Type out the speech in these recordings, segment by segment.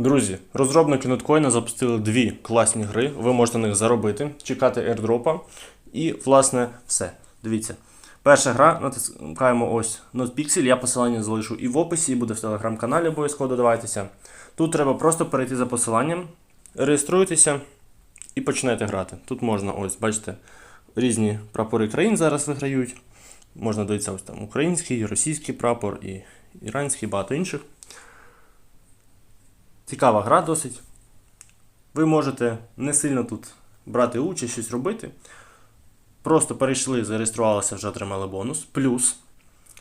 Друзі, розробники Notcoin запустили дві класні гри. Ви можете на них заробити, чекати airdropа. І, власне, все. Дивіться. Перша гра, натискаємо ось NotPixel, я посилання залишу і в описі, і буде в телеграм-каналі, обов'язково додавайтеся. Тут треба просто перейти за посиланням, реєструйтеся і починаєте грати. Тут можна, ось, бачите, різні прапори країн зараз виграють. Можна дивитися ось там український, російський прапор і іранський, багато інших. Цікава гра досить. Ви можете не сильно тут брати участь, щось робити. Просто перейшли, зареєструвалися, вже отримали бонус. Плюс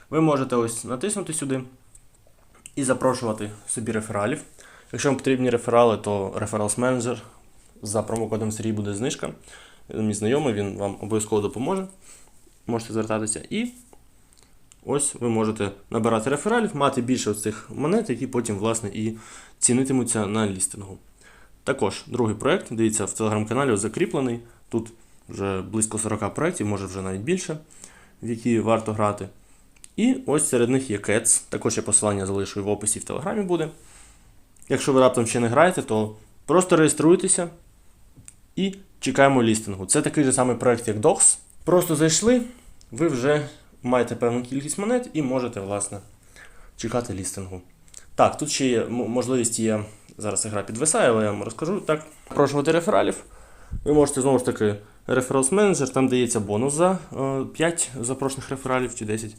ви можете ось натиснути сюди і запрошувати собі рефералів. Якщо вам потрібні реферали, то Referrals Manager за промокодом Сергій буде знижка. Мій знайомий, він вам обов'язково допоможе. Можете звертатися. І ось ви можете набирати рефералів, мати більше цих монет, які потім, власне, і цінитимуться на лістингу. Також другий проект, дивіться, в телеграм-каналі закріплений. Тут вже близько 40 проєктів, може вже навіть більше, в які варто грати. І ось серед них є Cats. Також я посилання залишу і в описі в Телеграмі буде. Якщо ви раптом ще не граєте, то просто реєструйтеся і чекаємо лістингу. Це такий же самий проект, як Docs. Просто зайшли, ви вже маєте певну кількість монет і можете, власне, чекати лістингу. Так, тут ще є можливість є. Зараз гра підвисає, але я вам розкажу. Так, запрошувати рефералів. Ви можете знову ж таки Referrals Manager, там дається бонус за е, 5 запрошених рефералів чи 10.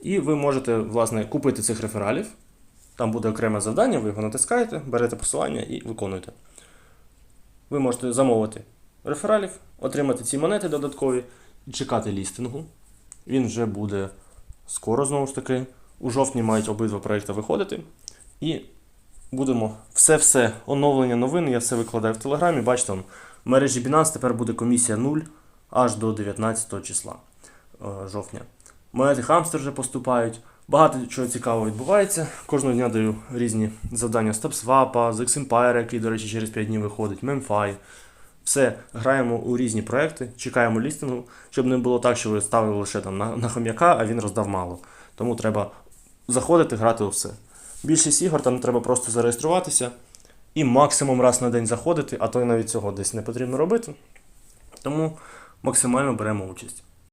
І ви можете, власне, купити цих рефералів. Там буде окреме завдання, ви його натискаєте, берете посилання і виконуєте. Ви можете замовити рефералів, отримати ці монети додаткові і чекати лістингу. Він вже буде скоро, знову ж таки. У жовтні мають обидва проекти виходити. І будемо все-все оновлення новин. Я все викладаю в телеграмі. Бачите, в мережі Binance тепер буде комісія 0 аж до 19 числа е, жовтня. Монети Хамстер вже поступають. Багато чого цікавого відбувається. Кожного дня даю різні завдання з TopSwap, з X-Empire, який, до речі, через 5 днів виходить, MemFi. Все, граємо у різні проекти, чекаємо лістингу, щоб не було так, що ви ставили лише там на, на хом'яка, а він роздав мало. Тому треба заходити, грати у все. Більшість ігор там треба просто зареєструватися і максимум раз на день заходити, а то й навіть цього десь не потрібно робити. Тому максимально беремо участь.